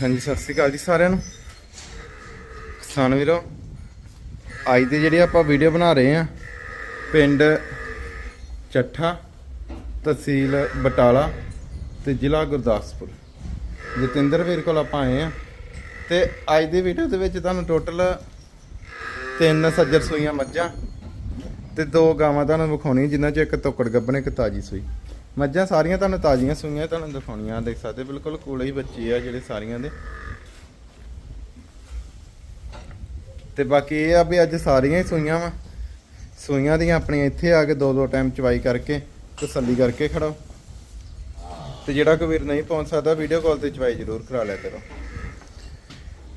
ਹਾਂਜੀ, ਸਤਿ ਸ਼੍ਰੀ ਅਕਾਲ ਜੀ ਸਾਰਿਆਂ ਨੂੰ। ਕਿਸਾਨ ਵੀਰੋ, ਅੱਜ ਦੀ ਜਿਹੜੀ ਆਪਾਂ ਵੀਡੀਓ ਬਣਾ ਰਹੇ ਆ ਪਿੰਡ ਚੱਠਾ, ਤਹਿਸੀਲ ਬਟਾਲਾ ਤੇ ਜ਼ਿਲ੍ਹਾ ਗੁਰਦਾਸਪੁਰ। ਜਤਿੰਦਰ ਵੀਰ ਕੋਲ ਆਪਾਂ ਆਏ ਆ ਤੇ ਅੱਜ ਦੀ ਵੀਡੀਓ ਦੇ ਵਿੱਚ ਤੁਹਾਨੂੰ ਟੋਟਲ ਤਿੰਨ ਸੱਜਰ ਸੂਈਆਂ ਮੱਝਾਂ ਤੇ ਦੋ ਗਾਵਾਂ ਤੁਹਾਨੂੰ ਵਿਖਾਉਣੀ ਜਿਨ੍ਹਾਂ ਚ ਇੱਕ ਤੋਕੜ ਗੱਬਣ ਇੱਕ ਤਾਜੀ ਸੂਈ। ਮੱਝਾਂ ਸਾਰੀਆਂ ਤੁਹਾਨੂੰ ਤਾਜ਼ੀਆਂ ਸੂਈਆਂ ਤੁਹਾਨੂੰ ਦਿਖਾਉਣੀਆਂ, ਦੇਖ ਸਕਦੇ ਬਿਲਕੁਲ ਕੋਲੇ ਹੀ ਬੱਚੇ ਆ ਜਿਹੜੇ ਸਾਰੀਆਂ ਦੇ। ਤੇ ਬਾਕੀ ਇਹ ਆ ਵੀ ਅੱਜ ਸਾਰੀਆਂ ਹੀ ਸੂਈਆਂ ਵਾ। ਸੂਈਆਂ ਦੀਆਂ ਆਪਣੀਆਂ ਇੱਥੇ ਆ ਕੇ ਦੋ ਦੋ ਟਾਈਮ ਚਵਾਈ ਕਰਕੇ ਤਸੱਲੀ ਕਰਕੇ ਖੜੋ। ਤੇ ਜਿਹੜਾ ਕੋਈ ਵੀਰ ਨਹੀਂ ਪਹੁੰਚ ਸਕਦਾ ਵੀਡੀਓ ਕਾਲ ਤੇ ਚਵਾਈ ਜ਼ਰੂਰ ਕਰਾ ਲਿਆ ਕਰੋ।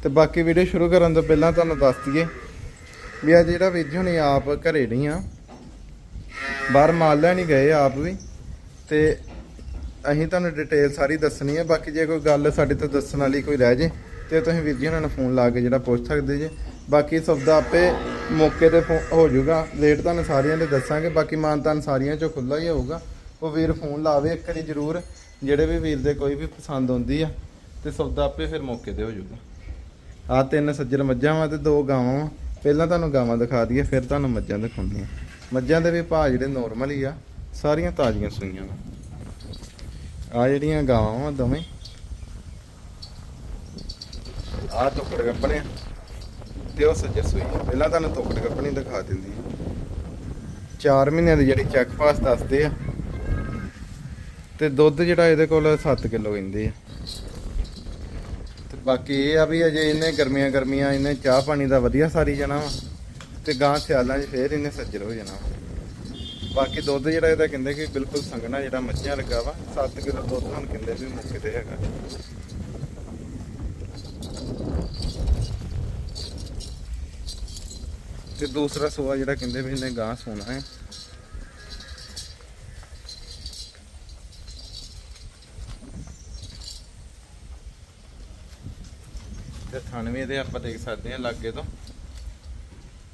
ਤੇ ਬਾਕੀ ਵੀਡੀਓ ਸ਼ੁਰੂ ਕਰਨ ਤੋਂ ਪਹਿਲਾਂ ਤੁਹਾਨੂੰ ਦੱਸ ਦਈਏ ਵੀ ਆ ਜਿਹੜਾ ਵੀਰ ਜੀ ਹੁਣੀ ਆਪ ਘਰੇ ਨਹੀਂ ਆ, ਬਾਹਰ ਮਾਲ ਲੈਣ ਹੀ ਗਏ ਆਪ ਵੀ। ਤੇ ਅਸੀਂ ਤੁਹਾਨੂੰ ਡਿਟੇਲ ਸਾਰੀ ਦੱਸਣੀ ਹੈ। ਬਾਕੀ ਜੇ ਕੋਈ ਗੱਲ ਸਾਡੇ ਤੋਂ ਦੱਸਣ ਵਾਲੀ ਕੋਈ ਰਹਿ ਜੇ, ਤੇ ਤੁਸੀਂ ਵੀਰ ਜੀ ਉਹਨਾਂ ਨੂੰ ਫੋਨ ਲਾ ਕੇ ਜਿਹੜਾ ਪੁੱਛ ਸਕਦੇ ਜੇ। ਬਾਕੀ ਸਬਦਾ ਆਪੇ ਮੌਕੇ ਤੇ ਫੋ- ਹੋ ਜਾਊਗਾ। ਰੇਟ ਤੁਹਾਨੂੰ ਸਾਰੀਆਂ ਦੇ ਦੱਸਾਂਗੇ। ਬਾਕੀ ਮਾਨਤਾਨ ਸਾਰੀਆਂ ਚੋਂ ਖੁੱਲਾ ਹੀ ਹੋਊਗਾ। ਉਹ ਵੀਰ ਫੋਨ ਲਾਵੇ ਇੱਕ ਵਾਰੀ ਜ਼ਰੂਰ। ਜਿਹੜੇ ਵੀ ਵੀਰ ਦੇ ਕੋਈ ਵੀ ਪਸੰਦ ਆਉਂਦੀ ਆ, ਤੇ ਸਬਦਾ ਆਪੇ ਫਿਰ ਮੌਕੇ ਤੇ ਹੋ ਜਾਊਗਾ। ਆ ਤਿੰਨ ਸੱਜਰ ਮੱਝਾਂ ਵਾ ਤੇ ਦੋ ਗਾਵਾਂ ਵਾ। ਪਹਿਲਾਂ ਤੁਹਾਨੂੰ ਗਾਵਾਂ ਦਿਖਾ ਦਈਏ, ਫਿਰ ਤੁਹਾਨੂੰ ਮੱਝਾਂ ਦਿਖਾਉਂਦੇ ਆ। ਮੱਝਾਂ ਦੇ ਵੀ ਭਾਅ ਜਿਹੜੇ ਨੋਰਮਲ ਹੀ ਆ। ਸਾਰੀਆਂ ਤਾਜ਼ੀਆਂ ਸੂਈਆਂ ਵਾ ਆ ਜਿਹੜੀਆਂ ਗਾਵਾਂ ਵਾ ਦੋਵੇਂ। ਆ ਟੁਕੜ ਕੱਪਣੇ ਤੇ ਉਹ ਸੱਜਰ ਸੂਈ ਆ। ਪਹਿਲਾਂ ਤੁਹਾਨੂੰ ਟੁਕੜ ਕੱਪਣੀ ਦਿਖਾ ਦਿੰਦੀ 4 ਮਹੀਨਿਆਂ ਦੀ ਜਿਹੜੀ ਚੈੱਕ ਪਾਸ ਦੱਸਦੇ ਆ। ਤੇ ਦੁੱਧ ਜਿਹੜਾ ਇਹਦੇ ਕੋਲ 7 ਕਿਲੋ ਕਹਿੰਦੇ ਆ। ਤੇ ਬਾਕੀ ਇਹ ਆ ਵੀ ਅਜੇ ਇਹਨੇ ਗਰਮੀਆਂ ਗਰਮੀਆਂ ਇਹਨੇ ਚਾਹ ਪਾਣੀ ਦਾ ਵਧੀਆ ਸਾਰੀ ਜਾਣਾ ਵਾ। ਤੇ ਗਾਂ ਸਿਆਲਾਂ 'ਚ ਫੇਰ ਇਹਨੇ ਸੱਜਰ ਹੋ ਜਾਣਾ ਵਾ। ਬਾਕੀ ਦੁੱਧ ਜਿਹੜਾ ਇਹਦਾ ਕਹਿੰਦੇ ਕਿ ਬਿਲਕੁਲ ਸੰਘਣਾ ਜਿਹੜਾ ਮੱਝਾਂ ਲੱਗਾ ਵਾ 7 ਕਿਲੋ ਦੁੱਧ ਹੁਣ ਕਹਿੰਦੇ ਵੀ ਮੁੱਕੇ ਤੇ ਹੈਗਾ। ਤੇ ਦੂਸਰਾ ਸੋਆ ਜਿਹੜਾ ਕਹਿੰਦੇ ਵੀ ਇਹਨੇ ਗਾਂ ਸੋਣਾ ਹੈ। ਤੇ ਥਣ ਇਹਦੇ ਆਪਾਂ ਦੇਖ ਸਕਦੇ ਹਾਂ ਲਾਗੇ ਤੋਂ।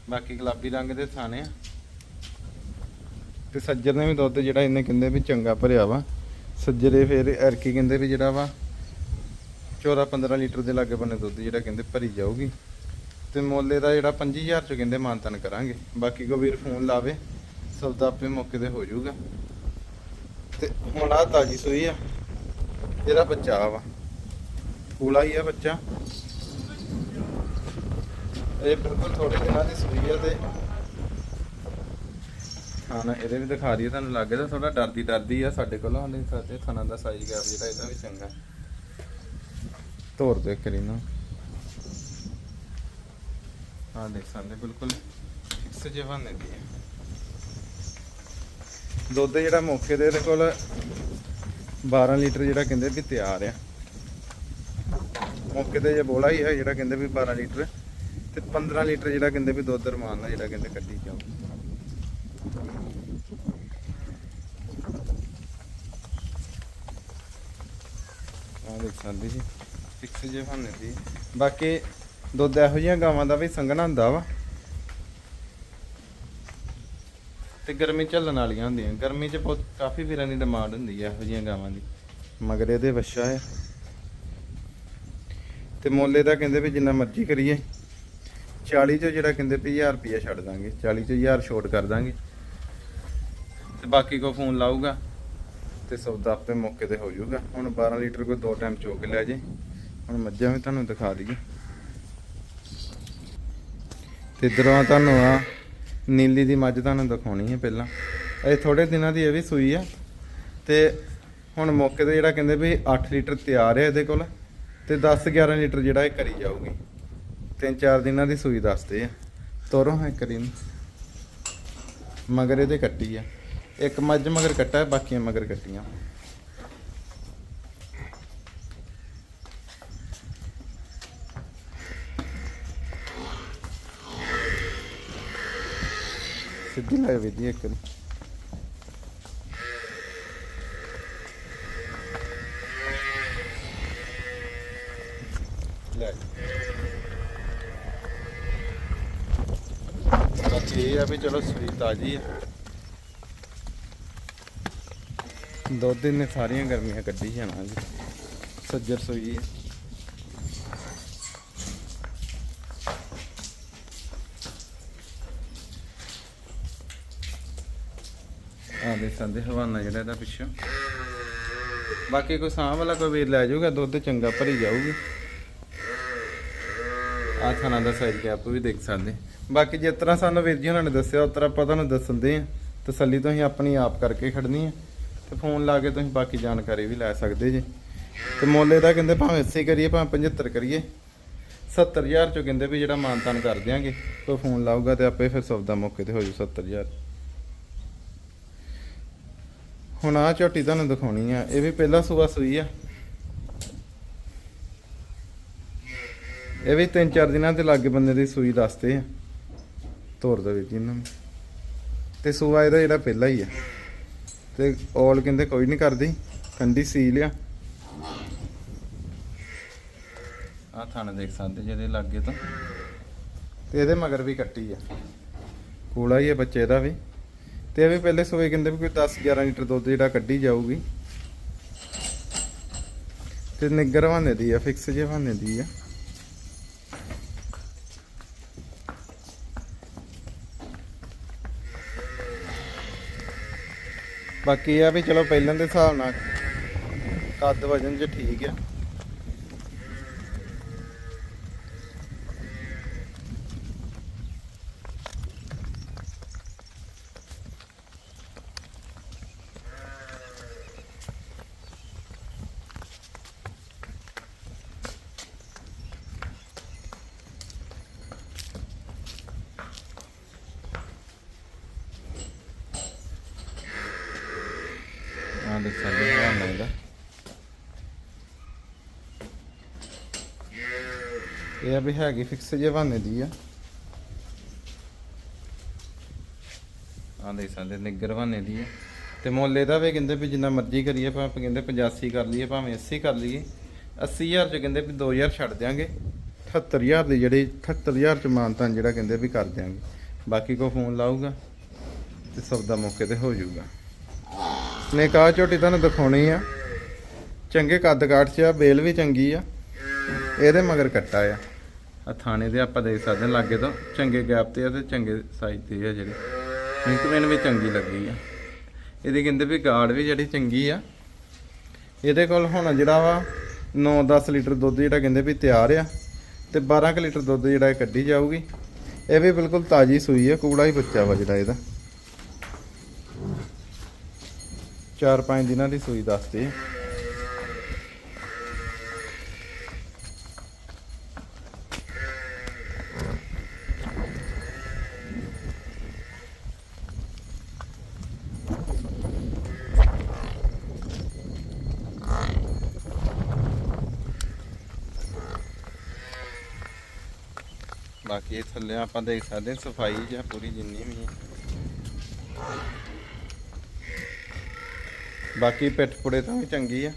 ਬਾਕੀ ਗੁਲਾਬੀ ਰੰਗ ਦੇ ਥਾਣੇ ਆ। ਤੇ ਸੱਜਰ ਨੇ ਵੀ ਦੁੱਧ ਜਿਹੜਾ ਇਹਨੇ ਕਹਿੰਦੇ ਵੀ ਚੰਗਾ ਭਰਿਆ ਵਾ। ਸੱਜਰੇ ਫਿਰ ਐਰਕੀ ਕਹਿੰਦੇ ਵੀ ਜਿਹੜਾ ਵਾ 14 15 ਲੀਟਰ ਦੇ ਲਾਗੇ ਬੰਨੇ ਦੁੱਧ ਜਿਹੜਾ ਕਹਿੰਦੇ ਭਰੀ ਜਾਊਗੀ। ਤੇ ਮੁੱਲ ਇਹਦਾ ਜਿਹੜਾ 25000 ਚ ਕਹਿੰਦੇ ਮਾਨਤਨ ਕਰਾਂਗੇ। ਬਾਕੀ ਕੋ ਵੀਰ ਫੋਨ ਲਾਵੇ, ਸੌਦਾ ਆਪੇ ਮੌਕੇ ਤੇ ਹੋ ਜਾਊਗਾ ਤੇ ਹੁਣ ਆ ਤਾਜੀ ਸੂਈ ਆ, ਇਹਦਾ ਬੱਚਾ ਵਾ। ਪੂਲਾ ਹੀ ਆ ਬੱਚਾ। ਇਹ ਬਿਲਕੁਲ ਥੋੜੇ ਦਿਨਾਂ ਦੀ ਸੂਈ ਆ ਤੇ ਹਾਂ ਇਹਦੇ ਵੀ ਦਿਖਾ ਦਈਏ ਤੁਹਾਨੂੰ ਲੱਗੇ ਤਾਂ ਥੋੜਾ ਡਰਦੀ ਡਰਦੀ ਆ ਸਾਡੇ ਕੋਲ, ਹਲੇ ਸਾਡੇ ਥਣਾ ਦਾ ਸਾਈਜ਼ ਗੈਪ ਜਿਹੜਾ, ਇਹਦਾ ਵੀ ਚੰਗਾ। ਤੋਰ ਦੇ ਕਰੀ ਨਾ ਹਾਂ ਦੇਖ ਸਕਦੇ, ਬਿਲਕੁਲ ਫਿਕਸ ਜਿਹਾ ਨੇ ਦੀ ਦੁੱਧ ਜਿਹੜਾ ਮੌਕੇ ਦੇ ਇਹਦੇ ਕੋਲ 12 ਲੀਟਰ ਜਿਹੜਾ ਕਹਿੰਦੇ ਵੀ ਤਿਆਰ ਆ। ਮੌਕੇ ਤੇ ਜੇ ਬੋਲਾ ਹੀ ਹੈ ਜਿਹੜਾ ਕਹਿੰਦੇ ਵੀ 12 ਲੀਟਰ, ਤੇ 15 ਲੀਟਰ ਜਿਹੜਾ ਕਹਿੰਦੇ ਵੀ ਦੁੱਧ ਰਮਾਨ ਨਾਲ ਜਿਹੜਾ ਕਹਿੰਦੇ ਕੱਢੀ ਜਾਓ। ਆ ਦੇਖ ਸਕਦੇ ਜੀ। ਫਿਕਸ ਜੇ ਬਣੇ ਦੀ ਬਾਕੀ ਦੁੱਧ ਇਹੋ ਜਿਹੀਆਂ ਗਾਵਾਂ ਦਾ ਵੀ ਸੰਘਣਾ ਹੁੰਦਾ ਵਾ। ਤੇ ਗਰਮੀ ਝੱਲਣ ਵਾਲੀਆਂ ਹੁੰਦੀਆਂ। ਗਰਮੀ 'ਚ ਬਹੁਤ, ਕਾਫੀ ਵੀਰਾਂ ਦੀ ਡਿਮਾਂਡ ਹੁੰਦੀ ਹੈ ਇਹੋ ਜਿਹੀਆਂ ਗਾਵਾਂ ਦੀ। ਮਗਰ ਇਹਦੇ ਵੱਛਾ ਹੈ ਤੇ ਮੁੱਲ ਦਾ ਕਹਿੰਦੇ ਵੀ ਜਿੰਨਾ ਮਰਜ਼ੀ ਕਰੀਏ। 40 ਚੋਂ ਜਿਹੜਾ ਕਹਿੰਦੇ ਵੀ 1000 ਰੁਪਿਆ ਛੱਡ ਦਾਂਗੇ। 40 ਚੋਂ 1000 ਛੋਟ ਕਰ ਦਾਂਗੇ। ਤੇ ਬਾਕੀ ਕੋ ਫੋਨ ਲਾਊਗਾ। ਤੇ ਸੌਦਾ ਆਪੇ ਮੌਕੇ ਤੇ ਹੋ ਜਾਊਗਾ ਹੁਣ 12 ਲੀਟਰ ਕੋਈ ਦੋ ਟਾਈਮ ਚੋਕ ਲਿਆ ਜੇ। ਹੁਣ ਮੱਝਾਂ ਵੀ ਤੁਹਾਨੂੰ ਦਿਖਾ ਦਈਏ। ਤੇ ਇਧਰੋਂ ਤੁਹਾਨੂੰ ਆ ਨੀਲੀ ਦੀ ਮੱਝ ਤੁਹਾਨੂੰ ਦਿਖਾਉਣੀ ਹੈ ਪਹਿਲਾਂ। ਇਹ ਥੋੜੇ ਦਿਨਾਂ ਦੀ ਇਹ ਵੀ ਸੂਈ ਆ। ਤੇ ਹੁਣ ਮੌਕੇ ਤੇ ਜਿਹੜਾ ਕਹਿੰਦੇ ਵੀ 8 ਲੀਟਰ ਤਿਆਰ ਹੈ ਇਹਦੇ ਕੋਲ, ਤੇ 10 11 ਲੀਟਰ ਜਿਹੜਾ ਇਹ ਕਰੀ ਜਾਊਗੀ। ਤਿੰਨ ਚਾਰ ਦਿਨਾਂ ਦੀ ਸੂਈ ਦੱਸਦੇ ਆ। ਤੋਰੋ ਹੈ ਕਰੀ ਮਗਰ ਇਹਦੇ ਕੱਟੀ ਆ। ਇੱਕ ਮੱਝ ਮਗਰ ਕੱਟਾ ਹੈ, ਬਾਕੀਆਂ ਮਗਰ ਕੱਟੀਆਂ। ਸਿੱਧੀ ਲੈ ਵੀ ਇੱਕ ਲੈ। ਬਾਕੀ ਇਹ ਆ ਵੀ ਚਲੋ ਸੂਈ ਤਾਜੀ ਹੈ ਦੁੱਧ ਇਹਨੇ ਸਾਰੀਆਂ ਗਰਮੀਆਂ ਕੱਢੀ ਜਾਣਾ ਜੀ। ਸੱਜਰ ਸੋਈ ਹੈ ਆ ਦੇ ਸੰਦੇ ਹਵਾਨਾ ਜਿਹੜਾ ਇਹਦਾ ਪਿੱਛੋਂ। ਬਾਕੀ ਕੋਈ ਸਾਹ ਵਾਲਾ ਕੋਈ ਵੀਰ ਲੈ ਜਾਊਗਾ, ਦੁੱਧ ਚੰਗਾ ਭਰੀ ਜਾਊਗੀ। ਆ ਥਾਣਾ ਦਾ ਸਾਈਜ਼ ਕਿ ਆਪ ਵੀ ਦੇਖ ਸਕਦੇ। ਬਾਕੀ ਜਿਸ ਤਰ੍ਹਾਂ ਸਾਨੂੰ ਵੀਰ ਜੀ ਉਹਨਾਂ ਨੇ ਦੱਸਿਆ, ਉਸ ਤਰ੍ਹਾਂ ਆਪਾਂ ਤੁਹਾਨੂੰ ਦੱਸਦੇ ਆ। ਤਸੱਲੀ ਤੋਂ ਹੀ ਆਪਣੀ ਆਪ ਕਰਕੇ ਖੜਨੀ ਆ। ਤੇ ਫੋਨ ਲਾ ਕੇ ਤੁਸੀਂ ਬਾਕੀ ਜਾਣਕਾਰੀ ਵੀ ਲੈ ਸਕਦੇ ਜੀ। ਤੇ ਮੁੱਲ ਇਹਦਾ ਕਹਿੰਦੇ ਭਾਵੇਂ 80 ਕਰੀਏ, ਭਾਵੇਂ 75 ਕਰੀਏ। 70000 ਚੋਂ ਕਹਿੰਦੇ ਵੀ ਜਿਹੜਾ ਮਾਨਤਾਨ ਕਰ ਦਿਆਂਗੇ, ਕੋਈ ਫੋਨ ਲਾਊਗਾ ਤੇ ਆਪੇ ਫਿਰ ਸੌਦਾ ਮੌਕੇ ਤੇ ਹੋ ਜੂ 70000 ਹੁਣ ਆ ਝੋਟੀ ਤੁਹਾਨੂੰ ਦਿਖਾਉਣੀ ਆ, ਇਹ ਵੀ ਪਹਿਲਾ ਸੂਆ ਸੂਈ ਆ। ਇਹ ਵੀ ਤਿੰਨ ਚਾਰ ਦਿਨਾਂ ਦੇ ਲਾਗੇ ਬੰਦੇ ਦੀ ਸੂਈ ਦੱਸਦੇ ਆ। ਤੋਰ ਦੇ ਵਿੱਚ ਇਹਨਾਂ ਨੂੰ। ਤੇ ਸੂਆ ਇਹਦਾ ਜਿਹੜਾ ਪਹਿਲਾ ਹੀ ਆ। ਤੇ ਔਲ ਕਹਿੰਦੇ ਕੋਈ ਨਹੀਂ ਕਰਦੀ ਕੰਡੀ ਸੀਲ ਆ। ਆ ਥਾਣੇ ਦੇਖ ਸਕਦੇ ਜਿਹਦੇ ਲਾਗੇ ਤੋਂ। ਤੇ ਇਹਦੇ ਮਗਰ ਵੀ ਕੱਟੀ ਆ। ਕੂਲਾ ਹੀ ਆ ਬੱਚੇ ਦਾ ਵੀ। ਤੇ ਇਹ ਵੀ ਪਹਿਲੇ ਸੂਏ ਕਹਿੰਦੇ ਵੀ ਕੋਈ 10 11 ਲੀਟਰ ਦੁੱਧ ਜਿਹੜਾ ਕੱਢੀ ਜਾਊਗੀ। ਤੇ ਨਿੱਗਰ ਹਵਾਨੇ ਦੀ ਆ ਫਿਕਸ ਜੇ ਹਵਾਨੇ ਦੀ ਆ। ਬਾਕੀ ਇਹ ਆ ਵੀ ਚਲੋ ਪਹਿਲਾਂ ਦੇ ਹਿਸਾਬ ਨਾਲ ਕੱਦ ਵਜਨ ਚ ਠੀਕ ਆ ਆ ਦੇਖ ਸਕਦੇ ਹੋ ਹਵਾਨਾ ਇਹਦਾ ਇਹ ਵੀ ਹੈਗੀ ਫਿਕਸ ਜੇ ਹਵਾਨੇ ਦੀ ਆ। ਆ ਦੇਖ ਸਕਦੇ, ਨਿੱਗਰ ਹਵਾਨੇ ਦੀ ਆ। ਤੇ ਮੁੱਲ ਇਹਦਾ ਵੀ ਕਹਿੰਦੇ ਵੀ ਜਿੰਨਾ ਮਰਜ਼ੀ ਕਰੀਏ, ਭਾਵੇਂ ਕਹਿੰਦੇ 85 ਕਰ ਲਈਏ, ਭਾਵੇਂ 80 ਕਰ ਲਈਏ। 80000 ਚ ਕਹਿੰਦੇ ਵੀ 2000 ਛੱਡ ਦਿਆਂਗੇ। 78000 ਦੀ ਜਿਹੜੀ 78000 ਚ ਮਾਨਤਾਨ ਜਿਹੜਾ ਕਹਿੰਦੇ ਵੀ ਕਰ ਦਿਆਂਗੇ। ਬਾਕੀ ਕੋ ਫੋਨ ਲਾਊਗਾ ਤੇ ਦਾ ਮੌਕੇ ਤੇ ਹੋ ਜਾਊਗਾ। ਨਿਕਾਹ ਝੋਟੀ ਤੁਹਾਨੂੰ ਦਿਖਾਉਣੀ ਆ। ਚੰਗੇ ਕੱਦ ਕਾਠ 'ਚ ਆ ਬੇਲ ਵੀ ਚੰਗੀ ਆ। ਇਹਦੇ ਮਗਰ ਕੱਟਾ ਆ। ਆ ਥਾਣੇ ਦੇ ਆਪਾਂ ਦੇਖ ਸਕਦੇ ਹਾਂ, ਲਾਗੇ ਤੋਂ ਚੰਗੇ ਗੈਪ ਤੇ ਆ ਤੇ ਚੰਗੇ ਸਾਈਜ਼ ਤੇ ਆ ਜਿਹੜੇ। ਮਿੰਕਮੈਨ ਵੀ ਚੰਗੀ ਲੱਗੀ ਆ। ਇਹਦੀ ਕਹਿੰਦੇ ਵੀ ਗਾੜ ਵੀ ਜਿਹੜੀ ਚੰਗੀ ਆ। ਇਹਦੇ ਕੋਲ ਹੁਣ ਜਿਹੜਾ ਵਾ 9-10 ਲੀਟਰ ਦੁੱਧ ਜਿਹੜਾ ਕਹਿੰਦੇ ਵੀ ਤਿਆਰ ਆ ਤੇ 12 ਕੁ ਲੀਟਰ ਦੁੱਧ ਜਿਹੜਾ ਇਹ ਕੱਢੀ ਜਾਊਗੀ। ਇਹ ਵੀ ਬਿਲਕੁਲ ਤਾਜੀ ਸੂਈ ਆ, ਕੂੜਾ ਹੀ ਬੱਚਾ ਵਾ ਜਿਹੜਾ ਇਹਦਾ। ਚਾਰ ਪੰਜ ਦਿਨਾਂ ਦੀ ਸੂਈ ਦੱਸਦੇ ਆ। ਬਾਕੀ ਇਹ ਥੱਲੇ ਆਪਾਂ ਦੇਖ ਸਕਦੇ ਹਾਂ, ਸਫ਼ਾਈ ਜਾਂ ਪੂਰੀ ਜਿੰਨੀ ਵੀ ਹੈ ਬਾਕੀ ਪਿੱਠ ਪੁੜੇ ਤਾਂ ਵੀ ਚੰਗੀ ਆ।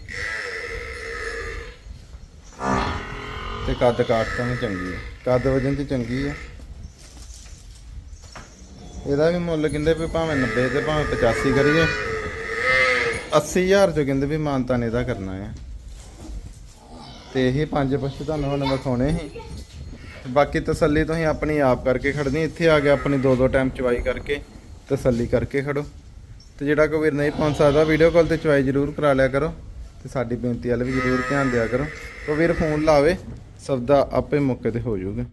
ਤੇ ਕੱਦ ਕਾਠ ਤਾਂ ਵੀ ਚੰਗੀ ਆ। ਕੱਦ ਵਜਨ ਤੇ ਚੰਗੀ ਆ। ਇਹਦਾ ਵੀ ਮੁੱਲ ਕਹਿੰਦੇ ਵੀ ਭਾਵੇਂ 90 ਤੇ ਭਾਵੇਂ 85 ਕਰੀਏ। 80000 ਚੋਂ ਕਹਿੰਦੇ ਵੀ ਮਾਨਤਾ ਨੇ ਇਹਦਾ ਕਰਨਾ ਆ। ਤੇ ਇਹ ਪੰਜ ਪਸ਼ੂ ਤੁਹਾਨੂੰ ਹੁਣ ਵਿਖਾਉਣੇ ਸੀ। ਬਾਕੀ ਤਸੱਲੀ ਤੁਸੀਂ ਆਪਣੀ ਆਪ ਕਰਕੇ ਖੜਨੀ ਇੱਥੇ ਆ ਕੇ ਆਪਣੀ ਦੋ ਦੋ ਟਾਈਮ ਚਵਾਈ ਕਰਕੇ ਤਸੱਲੀ ਕਰਕੇ ਖੜੋ ਤੇ ਜਿਹੜਾ ਕੋਈ ਵੀਰ ਨਹੀਂ ਪਹੁੰਚ ਸਕਦਾ ਵੀਡੀਓ ਕਾਲ ਤੇ ਚਵਾਈ ਜ਼ਰੂਰ ਕਰਾ ਲਿਆ ਕਰੋ ਤੇ ਸਾਡੀ ਬੇਨਤੀ ਵੱਲ ਵੀ ਜ਼ਰੂਰ ਧਿਆਨ ਦਿਆ ਕਰੋ। ਉਹ ਵੀਰ ਫੋਨ ਲਾਵੇ ਸਭ ਦਾ ਆਪੇ ਮੌਕੇ ਤੇ ਹੋ ਜਾਊਗਾ।